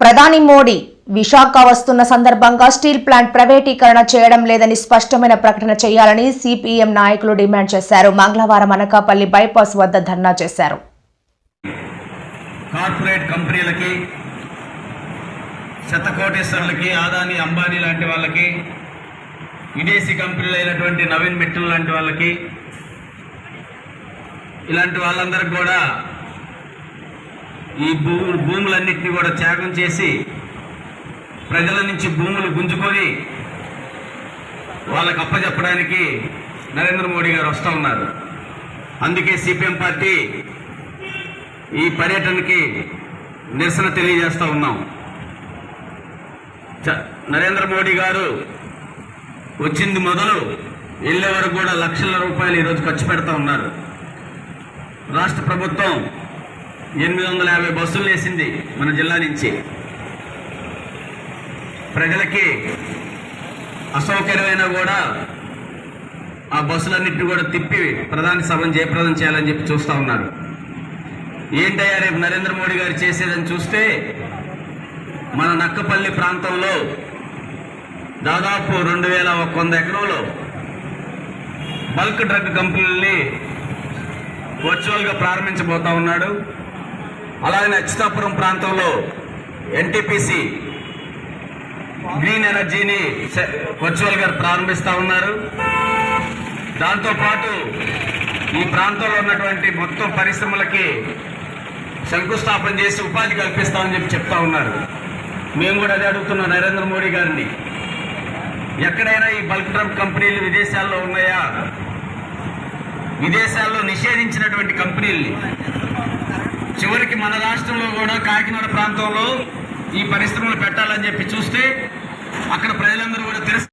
ప్రధాని మోడీ విశాఖ వస్తున్న సందర్భంగా స్టీల్ ప్లాంట్ ప్రైవేటీకరణ చేయడం లేదని స్పష్టమైన ప్రకటన చేయాలని సిపిఎం నాయకులు డిమాండ్ చేశారు. మంగళవారం అనకాపల్లి బైపాస్ వద్ద ధర్నా చేశారు. కార్పొరేట్ కంపెనీలకి శతకోటేశ్వరులకి ఆదాని అంబానీ లాంటి వాళ్ళకి విదేశీ కంపెనీలు అయినటువంటి నవీన్ మిట్టల్ లాంటి వాళ్ళకి ఇలాంటి వాళ్ళందరికి కూడా ఈ భూ భూములన్నింటినీ కూడా త్యాగం చేసి ప్రజల నుంచి భూములు గుంజుకొని వాళ్ళకు అప్పచెప్పడానికి నరేంద్ర మోడీ గారు వస్తూ ఉన్నారు. అందుకే సిపిఎం పార్టీ ఈ పర్యటనకి నిరసన తెలియజేస్తూ ఉన్నాం. చ- నరేంద్ర మోడీ గారు వచ్చింది మొదలు వెళ్ళే వరకు కూడా లక్షల రూపాయలు ఈరోజు ఖర్చు పెడతా ఉన్నారు. రాష్ట్ర ప్రభుత్వం ఎనిమిది వందల యాభై బస్సులు వేసింది మన జిల్లా నుంచి. ప్రజలకి అసౌకర్యమైనా కూడా ఆ బస్సులన్నింటినీ కూడా తిప్పి ప్రధాని సభను జయప్రదం చేయాలని చెప్పి చూస్తూ ఉన్నారు. ఏంటయ్యా రేపు నరేంద్ర మోడీ గారు చేసేదని చూస్తే మన నక్కపల్లి ప్రాంతంలో దాదాపు రెండు వేల ఒక వంద ఎకరంలో బల్క్ డ్రగ్ కంపెనీలని వర్చువల్గా ప్రారంభించబోతా ఉన్నాడు. అలాగే అచ్యుతాపురం ప్రాంతంలో ఎన్టీపీసీ గ్రీన్ ఎనర్జీని వర్చువల్ వర్చువల్గా ప్రారంభిస్తా ఉన్నారు. దాంతోపాటు ఈ ప్రాంతంలో ఉన్నటువంటి మొత్తం పరిశ్రమలకి శంకుస్థాపన చేసి ఉపాధి కల్పిస్తామని చెప్పి చెప్తా ఉన్నారు. మేము కూడా అదే అడుగుతున్నాం నరేంద్ర మోడీ గారిని. ఎక్కడైనా ఈ బల్క్ ట్రంప్ కంపెనీలు విదేశాల్లో ఉన్నాయా? విదేశాల్లో నిషేధించినటువంటి కంపెనీల్ని ఇప్పటికి మన రాష్ట్రంలో కూడా కాకినాడ ప్రాంతంలో ఈ పరిశ్రమలు పెట్టాలని చెప్పి చూస్తే అక్కడ ప్రజలందరూ కూడా తెలుసు.